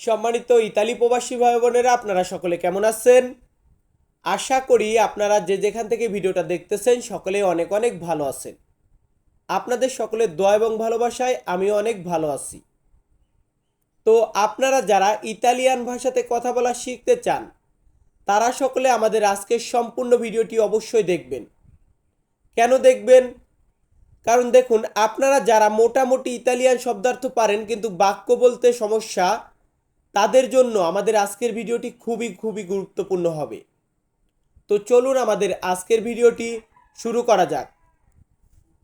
সম্মানিত ইতালি প্রবাসী ভাই বোনেরা, আপনারা সকলে কেমন আছেন? আশা করি আপনারা যে যেখান থেকে ভিডিওটা দেখতেছেন সকলে অনেক অনেক ভালো আছেন। আপনাদের সকলের দোয়া এবং ভালোবাসায় আমি অনেক ভালো আছি। তো আপনারা যারা ইতালিয়ান ভাষাতে কথা বলা শিখতে চান, তারা সকলে আমাদের আজকের সম্পূর্ণ ভিডিওটি অবশ্যই দেখবেন। কেন দেখবেন? কারণ দেখুন, আপনারা যারা মোটামুটি ইতালিয়ান শব্দার্থ পারেন, কিন্তু বাক্য বলতে সমস্যা তাদের জন্য আমাদের আজকের ভিডিওটি খুবই খুবই গুরুত্বপূর্ণ হবে। তো চলুন আমাদের আজকের ভিডিওটি শুরু করা যাক।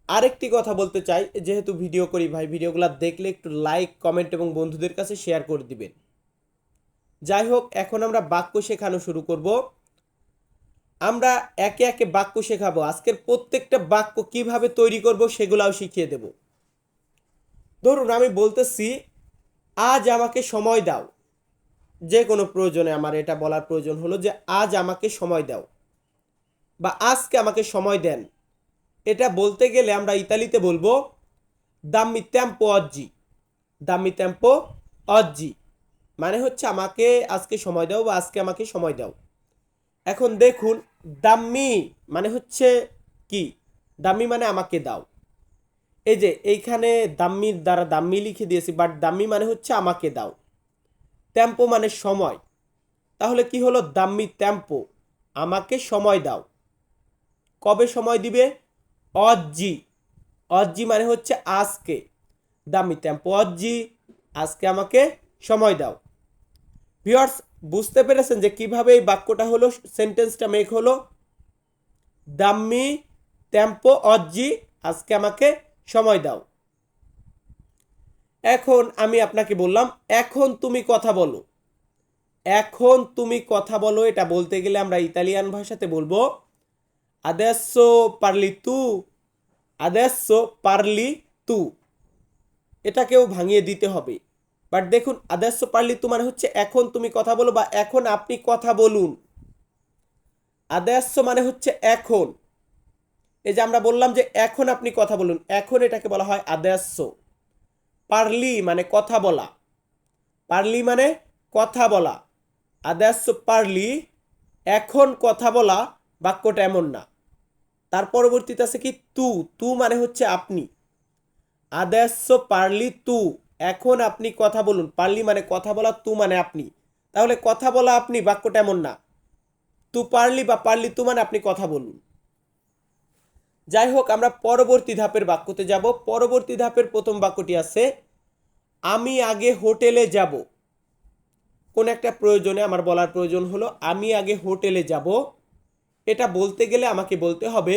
আরেকটি কথা বলতে চাই, যেহেতু ভিডিও করি ভাই, ভিডিওগুলো দেখলে একটু লাইক, কমেন্ট এবং বন্ধুদের কাছে শেয়ার করে দিবেন। যাই হোক, এখন আমরা বাক্য শেখানো শুরু করব। আমরা একে একে বাক্য শেখাবো। আজকের প্রত্যেকটা বাক্য কীভাবে তৈরি করব সেগুলাও শিখিয়ে দেব। ধরুন আমি বলতেছি, আজ আমাকে সময় দাও। যে কোনো প্রয়োজনে আমার এটা বলার প্রয়োজন হলো যে আজ আমাকে সময় দাও বা আজকে আমাকে সময় দেন। এটা বলতে গেলে আমরা ইতালিতে বলব, দাম্মি ত্যাম্পো অজ্জি দাম্মি ত্যাম্পো অজ্জি মানে হচ্ছে আমাকে আজকে সময় দাও বা আজকে আমাকে সময় দাও। এখন দেখুন, দাম্মি মানে হচ্ছে কি? দাম্মি মানে আমাকে দাও। এই যে এইখানে দাম্মির দ্বারা দাম্মি লিখে দিয়েছি বাট দাম্মি মানে হচ্ছে আমাকে দাও। ত্যাম্পো মানে সময়। তাহলে কি হলো, দাম্মি ত্যাম্পো আমাকে সময় দাও। কবে সময় দিবে? অজ্জি। অজ্জি মানে হচ্ছে আজকে। দামি ত্যাম্পো অজ্জি, আজকে আমাকে সময় দাও। ভিওর্স বুঝতে পেরেছেন যে কীভাবে এই বাক্যটা হলো সেন্টেন্সটা মেক হলো? দাম্মি ত্যাম্পো অজ্জি, আজকে আমাকে সময় দাও। এখন আমি আপনাকে বললাম, এখন তুমি কথা বলো। এখন তুমি কথা বলো, এটা বলতে গেলে আমরা ইতালিয়ান ভাষাতে বলব আদেসো পারলি তু আদেসো পারলি তু এটাকেও ভাঙিয়ে দিতে হবে। বাট দেখুন আদেস্য পারলি তু মানে হচ্ছে, এখন তুমি কথা বলো বা এখন আপনি কথা বলুন। আদেস্য মানে হচ্ছে, এখন। এই যে আমরা বললাম যে, এখন আপনি কথা বলুন। এখন এটাকে বলা হয় আদেস্য পারলি মানে কথা বলা। পারলি মানে কথা বলা। আদেস্য পারলি, এখন কথা বলা বাক্যটা এমন না। তার পরবর্তীতে আছে কি তু। তু মানে হচ্ছে আপনি। আদেস্য পারলি তু। এখন আপনি কথা বলুন। পারলি মানে কথা বলা, তু মানে আপনি। তাহলে কথা বলা, আপনি বাক্যটা এমন না। তু পারলি বা পারলি তু মানে আপনি কথা বলুন। যাই হোক আমরা পরবর্তী ধাপের বাক্যতে যাব। পরবর্তী ধাপের প্রথম বাক্যটি আছে, আমি আগে হোটেলে যাব। কোন একটা প্রয়োজনে আমার বলার প্রয়োজন হলো, আমি আগে হোটেলে যাব। এটা বলতে গেলে আমাকে বলতে হবে,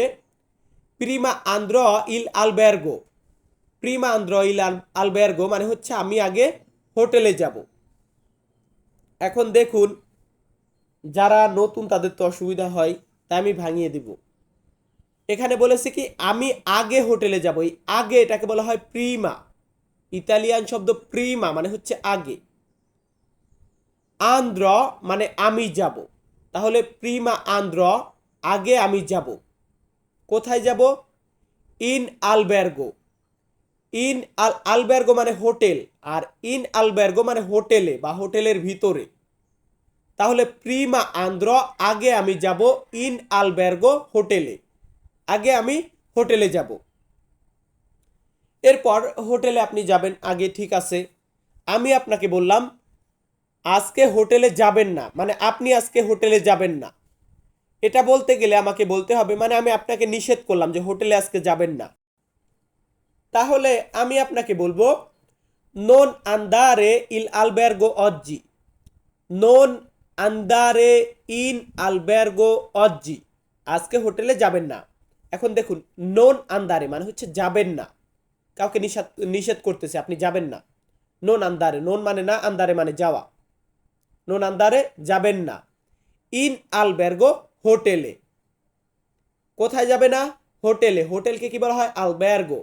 প্রিমা আন্দ্র ইল আলবের্গো প্রিমা আন্দ্র ইল আলবের্গো মানে হচ্ছে, আমি আগে হোটেলে যাব। এখন দেখুন, যারা নতুন তাদের তো অসুবিধা হয়, তাই আমি ভাঙিয়ে দিব। এখানে বলেছে কি, আমি আগে হোটেলে যাব। এই আগে এটাকে বলা হয় প্রিমা। ইতালিয়ান শব্দ প্রিমা মানে হচ্ছে আগে। আন্দ্র মানে আমি যাব। তাহলে প্রিমা আন্দ্র, আগে আমি যাব। কোথায় যাব? ইন আলবের্গো। ইন আল, আলবের্গো মানে হোটেল, আর ইন আলবের্গো মানে হোটেলে বা হোটেলের ভিতরে। তাহলে প্রিমা আন্দ্র, আগে আমি যাব ইন আলবের্গো হোটেলে। আগে আমি হোটেলে যাব। এরপর হোটেলে আপনি যাবেন, আগে ঠিক আছে। আমি আপনাকে বললাম, আজকে হোটেলে যাবেন না মানে আপনি আজকে হোটেলে যাবেন না। এটা বলতে গেলে আমাকে বলতে হবে মানে আমি আপনাকে নিষেধ করলাম যে হোটেলে আজকে যাবেন না। তাহলে আমি আপনাকে বলব, নন আন্দারে ইল আলবের্গো অজ্জি। নন আন্দারে ইন আলবের্গো অজ্জি। আজকে হোটেলে যাবেন না। এখন দেখুন নন আন্দারে মানে হচ্ছে যাবেন না। কাউকে নিষেধ নিষেধ করতেছে, আপনি যাবেন না। নন আন্দারে নন মানে না আন্দারে মানে যাওয়া। নন আন্দারে যাবেন না। ইন আলবের্গো হোটেলে কোথায় যাবে না? হোটেলে হোটেলকে কি বলা হয়? আলবের্গো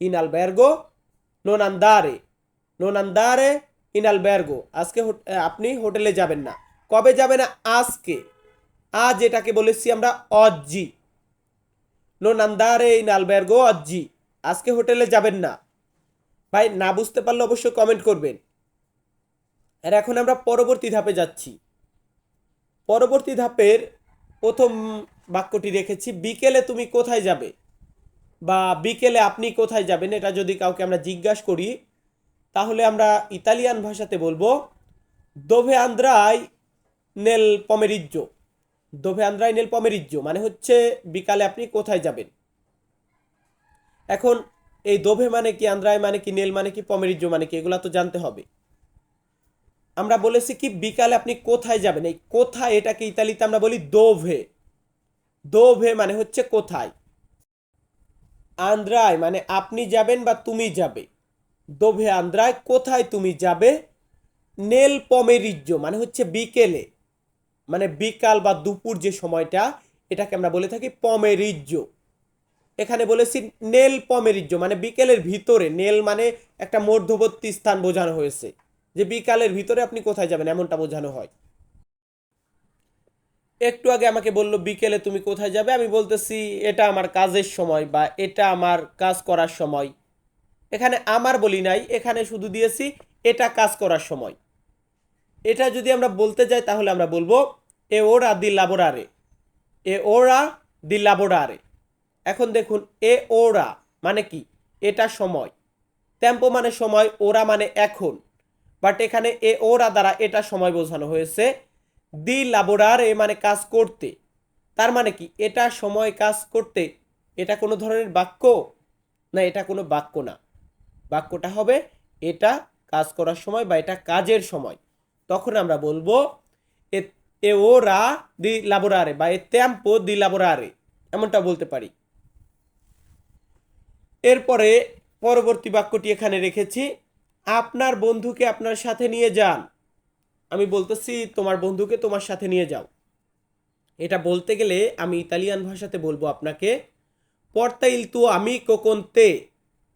ইন আলবের্গো নন আন্দারে নন আন্দারে ইন আলবের্গো আজকে আপনি হোটেলে যাবেন না। কবে যাবে না? আজকে। আজ এটাকে বলেছি আমরা অজ্জি নো নান্দারে ইন আলবের্গো অজ্জি আজকে হোটেলে যাবেন না। ভাই, না বুঝতে পারলে অবশ্যই কমেন্ট করবেন। আর এখন আমরা পরবর্তী ধাপে যাচ্ছি। পরবর্তী ধাপের প্রথম বাক্যটি রেখেছি, বিকেলে তুমি কোথায় যাবে? বা বিকেলে আপনি কোথায় যাবেন, এটা যদি কাউকে আমরা জিজ্ঞাসা করি, তাহলে আমরা ইতালিয়ান ভাষাতে বলব, দোভে আন্দ্রাই নেল পমেরিজ্জো। দোভে আন্দ্রাই নেল পমেরিজ্জো মানে হচ্ছে বিকালে আপনি কোথায় যাবেন? এখন এই দোভে মানে কি আন্দ্রাই মানে কি, নেল মানে কি পমেরিজ্জো মানে কি, এগুলা তো জানতে হবে। আমরা বলেছি কি, বিকালে আপনি কোথায় যাবেন? এই কোথায়, এটাকে ইতালিতে আমরা বলি দোভে। দোভে মানে হচ্ছে কোথায়? আন্দ্রায় মানে আপনি যাবেন বা তুমি যাবে। দোভে আন্দ্রায়, কোথায় তুমি যাবে? নেল পমেরিজ্জো মানে হচ্ছে বিকেলে। মানে বিকাল বা দুপুর যে সময়টা, এটাকে আমরা বলে থাকি পমেরিজ্জো। এখানে বলেছি নেল পমেরিজ্জো মানে বিকেলের ভিতরে। নেল মানে একটা মধ্যবর্তী স্থান বোঝানো হয়েছে। যে বিকালের ভিতরে আপনি কোথায় যাবেন, এমনটা বোঝানো হয়। একটু আগে আমাকে বলল, বিকেলে তুমি কোথায় যাবে? আমি বলতেছি, এটা আমার কাজের সময় বা এটা আমার কাজ করার সময়। এখানে আমার বলি নাই, এখানে শুধু দিয়েছি, এটা কাজ করার সময়। এটা যদি আমরা বলতে যাই, তাহলে আমরা বলব এ ওরা দি লাবোরারে। এ ওরা দি লাবোরারে। এখন দেখুন, এ ওরা মানে কি? এটা সময়। টেম্পো মানে সময়, ওরা মানে এখন। বাট এখানে এ ওরা দ্বারা এটা সময় বোঝানো হয়েছে। দি লাবোরারে মানে কাজ করতে। তার মানে কি? এটা সময় কাজ করতে। এটা কোনো ধরনের বাক্য? না, এটা কোনো বাক্য না। বাক্যটা হবে এটা কাজ করার সময় বা এটা কাজের সময়। তখন আমরা বলব, এ এ ওরা দি লাবোরারে বা এ ত্যাম্পো দি লাবোরারে এমনটা বলতে পারি। এরপরে পরবর্তী বাক্যটি এখানে রেখেছি, আপনার বন্ধুকে আপনার সাথে নিয়ে যান। আমি বলতেছি, তোমার বন্ধুকে তোমার সাথে নিয়ে যাও। এটা বলতে গেলে আমি ইতালিয়ান ভাষাতে বলব আপনাকে পর্তা তু আমিকো কোনতে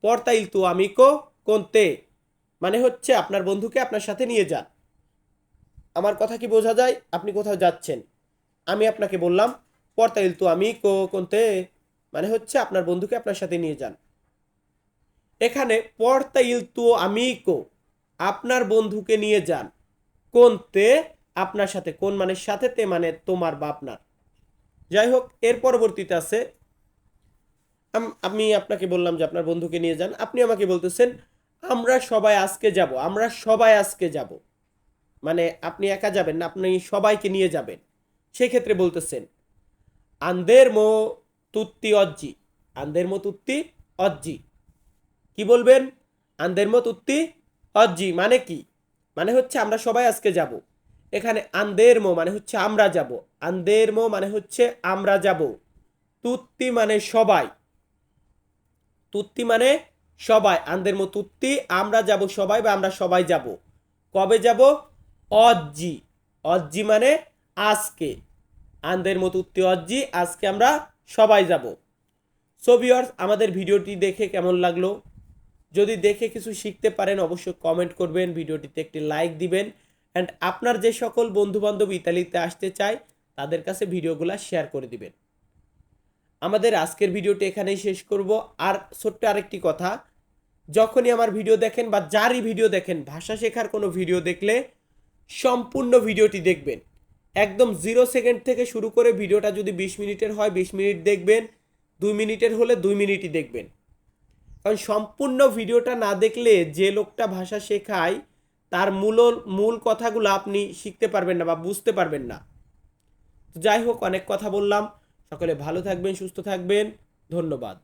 পর্তা তু আমিকো কোনতে মানে হচ্ছে, আপনার বন্ধুকে আপনার সাথে নিয়ে যান। আমার কথা কি বোঝা যায়? আপনি কোথাও যাচ্ছেন। আমি আপনাকে বললাম পর্তা ইল আমি আমিকো কোনতে? মানে হচ্ছে আপনার বন্ধুকে আপনার সাথে নিয়ে যান। এখানে পর্তা ইল আমি কো, আপনার বন্ধুকে নিয়ে যান। কোনতে? আপনার সাথে, কোন মানে সাথে তে মানে তোমার বা আপনার যাই হোক, এর পরবর্তীতে আছে আমি আপনাকে বললাম যে আপনার বন্ধুকে নিয়ে যান। আপনি আমাকে বলতেছেন, আমরা সবাই আজকে যাব, আমরা সবাই আজকে যাব। মানে আপনি একা যাবেন না, আপনি সবাইকে নিয়ে যাবেন। সেক্ষেত্রে বলতেছেন, আন্দের মো তুত্তি অজ্জি। আন্দের মো তুত্তি অজ্জি। কি বলবেন? আন্দের মো তুত্তি অজ্জি। মানে কি? মানে হচ্ছে আমরা সবাই আজকে যাব। এখানে আন্দের মো মানে হচ্ছে আমরা যাব। আন্দের মো মানে হচ্ছে আমরা যাব। তুত্তি মানে সবাই। তুত্তি মানে সবাই। আন্দের মো তুত্তি, আমরা যাব সবাই বা আমরা সবাই যাব। কবে যাব? অজ্জি। অজ্জি মানে আজকে। আন্দেরমো তুত্তি অজ্জি, আজকে আমরা সবাই যাব। সো ভিউয়ার্স আমাদের ভিডিওটি দেখে কেমন লাগল? যদি দেখে কিছু শিখতে পারেন, অবশ্যই কমেন্ট করবেন, ভিডিওটিতে একটি লাইক দিবেন। অ্যান্ড আপনার যে সকল বন্ধুবান্ধব ইতালিতে আসতে চায়, তাদের কাছে ভিডিওগুলো শেয়ার করে দিবেন। আমাদের আজকের ভিডিওটি এখানেই শেষ করব। আর ছোট্ট আরেকটি কথা, যখনই আমার ভিডিও দেখেন বা যারই ভিডিও দেখেন, ভাষা শেখার কোনো ভিডিও দেখলে সম্পূর্ণ ভিডিওটি দেখবেন। একদম জিরো সেকেন্ড থেকে শুরু করে ভিডিওটা যদি বিশ মিনিটের হয়, বিশ মিনিট দেখবেন, দুই মিনিটের হলে দুই মিনিটই দেখবেন। কারণ সম্পূর্ণ ভিডিওটা না দেখলে যে লোকটা ভাষা শেখায়, তার মূল মূল কথাগুলো আপনি শিখতে পারবেন না বা বুঝতে পারবেন না। যাই হোক, অনেক কথা বললাম। সকলে ভালো থাকবেন, সুস্থ থাকবেন। ধন্যবাদ।